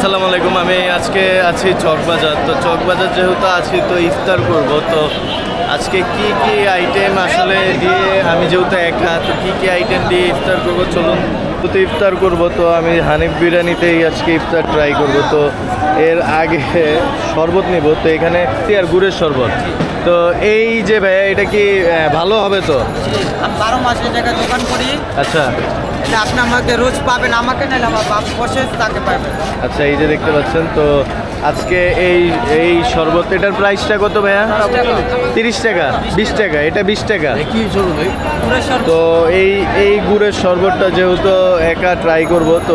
আসসালামু আলাইকুম আমি আজকে আছি চকবাজার। তো চকবাজার যেহেতু আছি তো ইফতার করব। তো আজকে কি কি আইটেম আসলে দিয়ে আমি যেহেতু একা তো কি কি আইটেম দিয়ে ইফতার করব? চলুন তো ইফতার করব। তো আমি হানিফ বিরিয়ানিতেই আজকে ইফতার ট্রাই করব। তো এর আগে শরবত নিব। তো এখানে আর গুড়ের শরবত। তো এই যে ভাইয়া এটা কি ভালো হবে তো? বারো মাসের জায়গায় দোকান করি। আচ্ছা। এটা আপনি আমাকে রোজ পাবেন আমাকে আমার বাপ বসে তাকে পাবেন। আচ্ছা এই যে দেখতে পাচ্ছেন তো আজকে এই এই শরবত এটার প্রাইসটা কত ভাইয়া? তিরিশ টাকা বিশ টাকা এটা বিশ টাকা। তো এই এই গুড়ের শরবতটা যেহেতু একা ট্রাই করব তো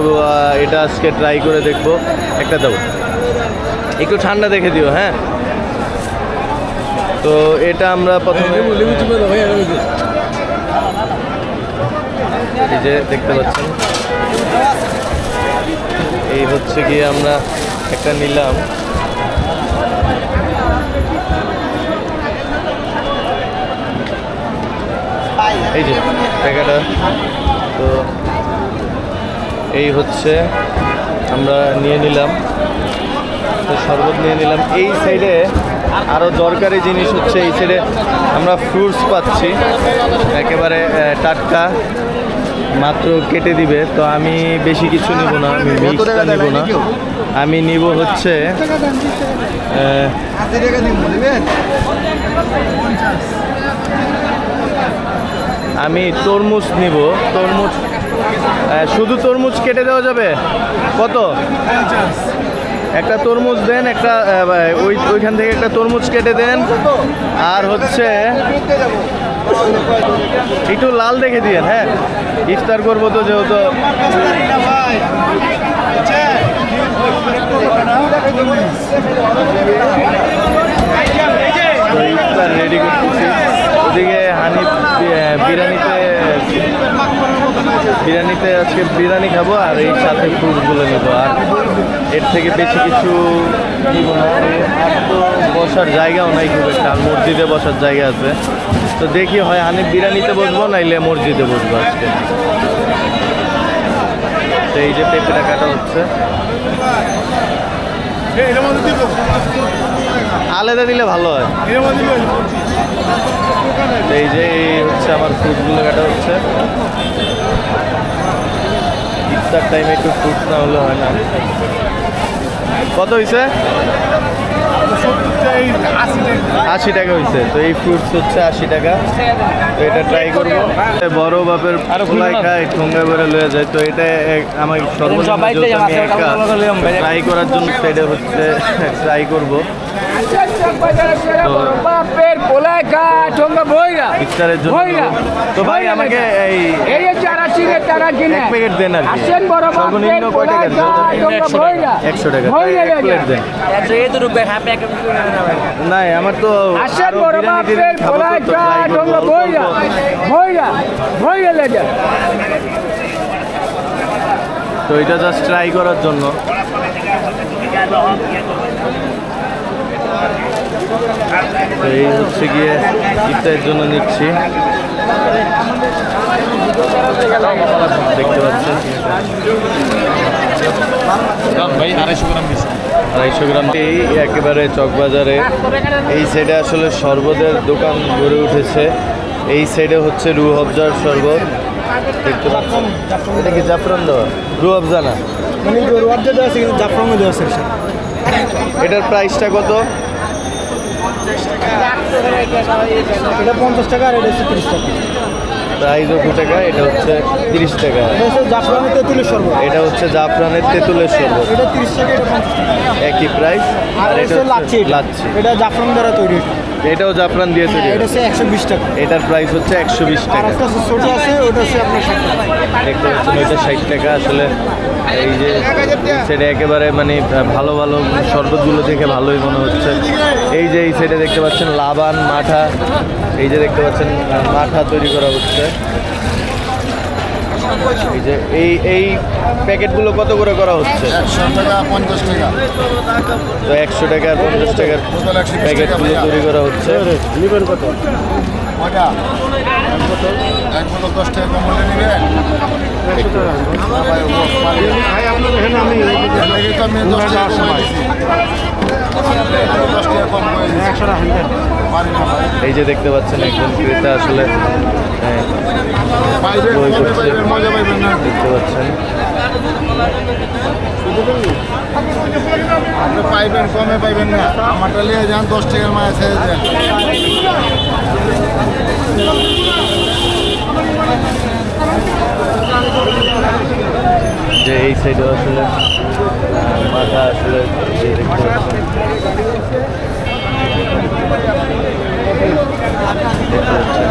এটা আজকে ট্রাই করে দেখব। একটা দেবো একটু ঠান্ডা দেখে দিও হ্যাঁ? তো এটা আমরা প্রথমে এই যে দেখতে পাচ্ছেন। এই হচ্ছে গিয়ে আমরা একটা নিলাম। এই যে টাকাটা তো এই হচ্ছে আমরা নিয়ে নিলাম। তো শরবত নিয়ে নিলাম। এই সাইডে আরও দরকারি জিনিস হচ্ছে এই সাইডে আমরা ফ্রুটস পাচ্ছি। একেবারে টাটকা। মাত্র কেটে দিবে তো আমি বেশি কিছু নিব না আমি মিক্সটা নিব না। আমি নিব হচ্ছে আমি তরমুজ নিব তরমুজ শুধু তরমুজ কেটে দেওয়া যাবে? কত? একটা তরমুজ দেন, একটা ওই, ওইখান থেকে একটা তরমুজ কেটে দেন। আর হচ্ছে, একটু লাল দেখে দিয়েন হ্যাঁ। ইফতার করব তো যেহেতু। রেডি করতেছি। ওদিকে হানিফ বি- বিরিয়ানিতে বিরিয়ানিতে আজকে বিরিয়ানি খাব আর এই সাথে ফ্রুটসগুলো নেব। আর এর থেকে বেশি কিছু নিব না। বসার জায়গাও নাই খুব একটা, মসজিদে বসার জায়গা আছে। তো দেখি হয় হানিফ বিরিয়ানিতে বসবো, নাইলে মসজিদে বসবো আজকে। তো এই যে পেঁপেটা কাটা হচ্ছে। আলাদা দিলে ভালো হয়। এই যে এই হচ্ছে আমার ফ্রুটগুলো কাটা হচ্ছে। ইফতার টাইমে একটু ফ্রুট না হলে হয় না। কত হয়েছে আশি টাকা হয়েছে তো এই ফ্রুটস হচ্ছে আশি টাকা। তো এটা ট্রাই করব। বড় বাপের খোলাই খায় ঠোঙ্গা বেড়ে লয়ে যায়। তো এটা এক- আমার সর্বনিম্ন ট্রাই করার জন্য এটা হচ্ছে ট্রাই করব বাপের পোলায় গা ঠোঙ্গা বইরা ইফতারের জন্য তো ভাই আমাকে এই এই যে চারা চিনে তারা কিনে এক প্যাকেট দেন আর আসেন বড় সর্বনিম্ন কয় টাকা গা ঠোঙ্গা বইরা একশো টাকা এক প্লেট দেন। নাই আমার তো আসেন বড় বাপের লেগে তো এটা জাস্ট ট্রাই করার জন্য। তো এই হচ্ছে গিয়ে ইফতারের জন্য নিচ্ছি। দেখতে পাচ্ছেন। ভাই আড়াইশো গ্রাম আড়াইশো গ্রাম। এই একেবারে চকবাজারে। এই সাইডে আসলে শরবতের দোকান গড়ে উঠেছে। এই সাইডে হচ্ছে রু অফজার শরবত। দেখতে পাচ্ছেন। এটা কি জাফরান দেওয়া? রু অফজা না? মানে দেওয়া আছে কিন্তু জাফরানও দেওয়া আছে। এটার প্রাইসটা কত? এটা পঞ্চাশ টাকা আর এটা হচ্ছে তিরিশ টাকা। প্রাইস দু টাকা? এটা হচ্ছে তিরিশ টাকা। জাফরানের তেঁতুলের শরবত। এটা হচ্ছে জাফরানের তেঁতুলের শরবত। এটা তিরিশ টাকা একই প্রাইস আর এটা এটা লাচ্ছি। লাচ্ছি। এটা জাফরান দ্বারা তৈরি। এটাও জাফরান দিয়ে তৈরি। এটা হচ্ছে একশো বিশ টাকা। এটার প্রাইস হচ্ছে একশো বিশ টাকা। আছে ওটা হচ্ছে আপনার দেখতে পাচ্ছেন ওইটা ষাট টাকা। আসলে এই যে সেটা একেবারে মানে ভালো ভালো শরবতগুলো দেখে ভালোই মনে হচ্ছে। এই যে এই সাইডে দেখতে পাচ্ছেন লাবান মাঠা। এই যে দেখতে পাচ্ছেন মাঠা তৈরি করা হচ্ছে। এই যে এই এই প্যাকেটগুলো কত করে করা হচ্ছে? একশো টাকা পঞ্চাশ টাকা। তো একশো টাকা আর পঞ্চাশ টাকার প্যাকেটগুলো তৈরি করা হচ্ছে। কত? এক বলো দশ টাকা কম হলে নেবেন। এই যে দেখতে পাচ্ছেন একজন ক্রেতা আসলে হ্যাঁ, দেখতে পাচ্ছেন। আপনি পাইবেন কমে পাইবেন না। আমারটা নিয়ে যান দশ টাকার মায়া ছেড়ে দেন। যে এই সাইডে আসলে মাথা আসলে যে দেখতে পাচ্ছেন দেখতে পাচ্ছেন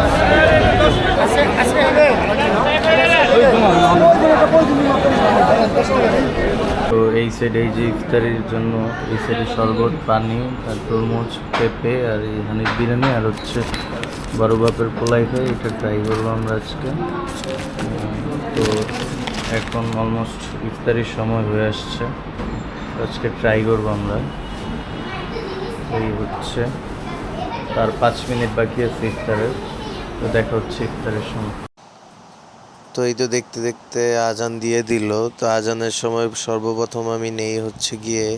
তো এই সাইডে এই যে ইফতারির জন্য এই সাইডে শরবত, পানি, আর তরমুজ, পেঁপে, আর এই বিরিয়ানি, আর হচ্ছে বড় বাপের পোলাই খাই এটা ট্রাই করব আমরা আজকে। তো এখন অলমোস্ট ইফতারির সময় হয়ে আসছে। আজকে ট্রাই করব আমরা। এই হচ্ছে। তার পাঁচ মিনিট বাকি আছে ইফতারের। তো দেখা হচ্ছে ইফতারের সময়। তো এই তো দেখতে দেখতে আজান দিয়ে দিল। তো আজানের সময় সর্বপ্রথম আমি নেই হচ্ছে গিয়ে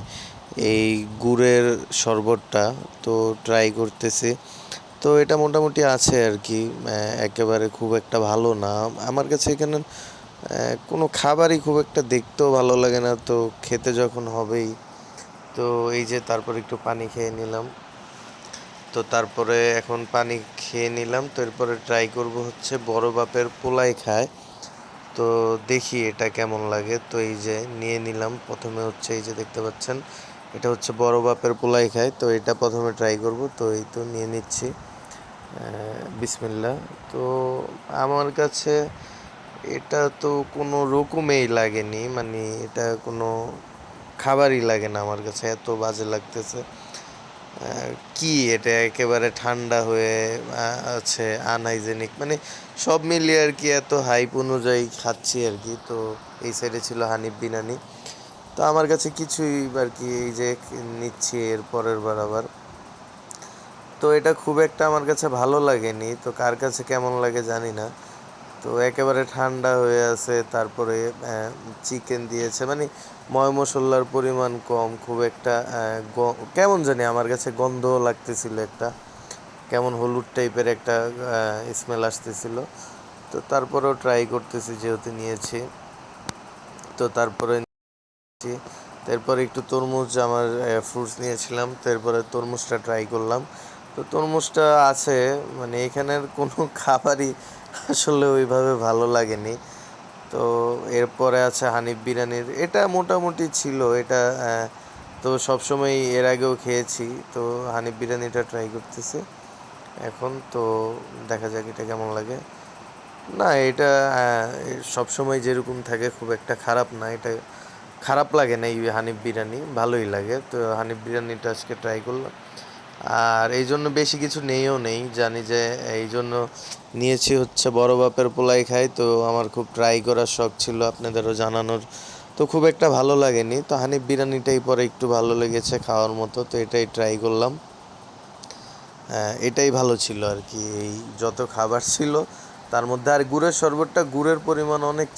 এই গুড়ের শরবতটা। তো ট্রাই করতেছি। তো এটা মোটামুটি আছে আর কি একেবারে খুব একটা ভালো না। আমার কাছে এখানে কোনো খাবারই খুব একটা দেখতেও ভালো লাগে না। তো খেতে যখন হবেই। তো এই যে তারপর একটু পানি খেয়ে নিলাম। তো তারপরে এখন পানি খেয়ে নিলাম। তো এরপরে ট্রাই করব হচ্ছে বড় বাপের পোলাই খায়। তো দেখি এটা কেমন লাগে। তো এই যে নিয়ে নিলাম। প্রথমে হচ্ছে এই যে দেখতে পাচ্ছেন, এটা হচ্ছে বড় বাপের পোলাই খায়। তো এটা প্রথমে ট্রাই করব। তো এই তো নিয়ে নিচ্ছি। বিসমিল্লা তো আমার কাছে এটা তো কোনো রকমেই লাগেনি। মানে এটা কোনো খাবারই লাগে না আমার কাছে। এত বাজে লাগতেছে। কি এটা একেবারে ঠান্ডা হয়ে আছে আনহাইজেনিক মানে সব মিলিয়ে আর কি এত হাইপ অনুযায়ী খাচ্ছি আর কি। তো এই সাইডে ছিল হানিফ বিনানি। তো আমার কাছে কিছুই আর কি এই যে নিচ্ছি এর পরের বার আবার। তো এটা খুব একটা আমার কাছে ভালো লাগেনি। তো কার কাছে কেমন লাগে জানি না। তো একেবারে ঠান্ডা হয়ে আছে, তারপরে চিকেন দিয়েছে। মানে ময় মশলার পরিমাণ কম, খুব একটা কেমন জানি আমার কাছে গন্ধ লাগতেছিল একটা, কেমন হলুদ টাইপের একটা স্মেল আসতেছিল। তো তারপরেও ট্রাই করতেছি, যেহেতু নিয়েছি। তো তারপরে তারপরে একটু তরমুজ আমার ফ্রুটস নিয়েছিলাম, তারপরে তরমুজটা ট্রাই করলাম। তো তরমুজটা আছে মানে এখানের কোনো খাবারই আসলে ওইভাবে ভালো লাগেনি। তো এরপরে আছে হানিফ বিরিয়ানির। এটা মোটামুটি ছিল, এটা তো সবসময় এর আগেও খেয়েছি, তো হানিফ বিরিয়ানিটা ট্রাই করতেছি। এখন তো দেখা যাক এটা কেমন লাগে। না, এটা সবসময় যেরকম থাকে খুব একটা খারাপ না, এটা খারাপ লাগে না এই হানিফ বিরিয়ানি, ভালোই লাগে। তো হানিফ বিরিয়ানিটা আজকে ট্রাই করলাম। আর এই জন্য বেশি কিছু নেইও নেই। জানি যে এই জন্য নিয়েছি হচ্ছে বড় বাপের পোলাই খাই তো আমার খুব ট্রাই করার শখ ছিল আপনাদেরও জানানোর। তো খুব একটা ভালো লাগেনি। তো হানিফ বিরিয়ানিটাই পরে একটু ভালো লেগেছে খাওয়ার মতো তো এটাই ট্রাই করলাম। হ্যাঁ, এটাই ভালো ছিল আর কি এই যত খাবার ছিল তার মধ্যে আর গুড়ের শরবতটা গুড়ের পরিমাণ অনেক